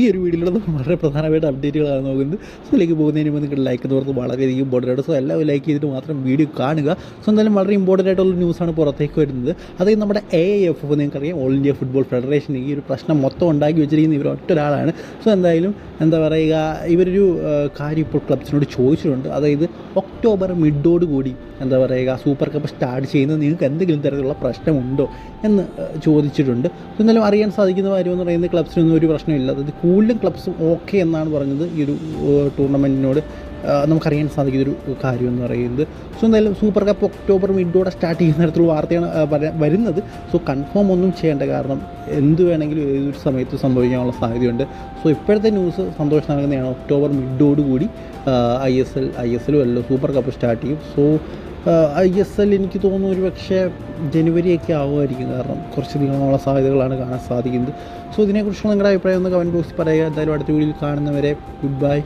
ഈ ഒരു വീഡിയോയിലൂടെ വളരെ പ്രധാനമായിട്ട് അപ്ഡേറ്റുകളാണ് നോക്കുന്നത്. സോ ഇതിലേക്ക് പോകുന്നതിന് മുമ്പ് നിങ്ങളുടെ ലൈക്ക് എന്ന് വളരെയധികം ഇമ്പോർട്ടന്റ് ആണ്. സോ എല്ലാവരും ലൈക്ക് ചെയ്തിട്ട് മാത്രം വീഡിയോ കാണുക. സോ എന്തായാലും വളരെ ഇമ്പോർട്ടന്റ് ആയിട്ടുള്ള ന്യൂസാണ് പുറത്തേക്ക് വരുന്നത്. അതായത് നമ്മുടെ എ എഫ് എഫ് നിങ്ങൾക്കറിയാം. ഓൾ ഇന്ത്യ ഫുട്ബോൾ ഫെഡറേഷൻ ഈ ഒരു പ്രശ്നം മൊത്തം ഉണ്ടാക്കി വെച്ചിരിക്കുന്ന ഇവർ ഒറ്റ ഒരാളാണ്. സോ എന്തായാലും എന്താ പറയുക ഇവരൊരു കാര്യം ഇപ്പോൾ ക്ലബ്സിനോട് ചോദിച്ചിട്ടുണ്ട്. അതായത് ഒക്ടോബർ മിഡോട് കൂടി എന്താ പറയുക സൂപ്പർ കപ്പ് സ്റ്റാർട്ട് ചെയ്യുന്നത് നിങ്ങൾക്ക് എന്തെങ്കിലും തരത്തിലുള്ള പ്രശ്നമുണ്ടോ എന്ന് ചോദിച്ചിട്ടുണ്ട്. എന്നാലും അറിയാൻ സാധിക്കുന്ന കാര്യം എന്ന് പറയുന്നത് ക്ലബ്സിനൊന്നും ഒരു പ്രശ്നമില്ല. അതായത് കൂടുതലും ക്ലബ്സും ഓക്കെ എന്നാണ് പറഞ്ഞത് ഈ ഒരു ടൂർണമെന്റിനോട് നമുക്കറിയാൻ സാധിക്കുന്ന ഒരു കാര്യം എന്ന് പറയുന്നത്. സോ എന്തായാലും സൂപ്പർ കപ്പ് ഒക്ടോബർ മിഡോടെ സ്റ്റാർട്ട് ചെയ്യുന്ന തരത്തിലുള്ള വാർത്തയാണ് വരുന്നത്. സോ കൺഫേം ഒന്നും ചെയ്യേണ്ട കാരണം എന്ത് വേണമെങ്കിലും ഏതൊരു സമയത്ത് സംഭവിക്കാനുള്ള സാധ്യതയുണ്ട്. സോ ഇപ്പോഴത്തെ ന്യൂസ് സന്തോഷം നൽകുന്നതാണ് October മിഡോടുകൂടി I S L I S എല്ലും സൂപ്പർ കപ്പ് സ്റ്റാർട്ട് ചെയ്യും. സോ ഐ എസ് എൽ എനിക്ക് തോന്നുന്നു ഒരു പക്ഷേ ജനുവരിയൊക്കെ ആവുമായിരിക്കും. കാരണം കുറച്ചധികമുള്ള സാധ്യതകളാണ് കാണാൻ സാധിക്കുന്നത്. സോ ഇതിനെക്കുറിച്ചുള്ള നിങ്ങളുടെ അഭിപ്രായം ഒന്ന് കമന്റ് ബോക്സിൽ പറയുക. എന്തായാലും അടുത്ത വീഡിയോയിൽ കാണുന്നവരെ ഗുഡ് ബൈ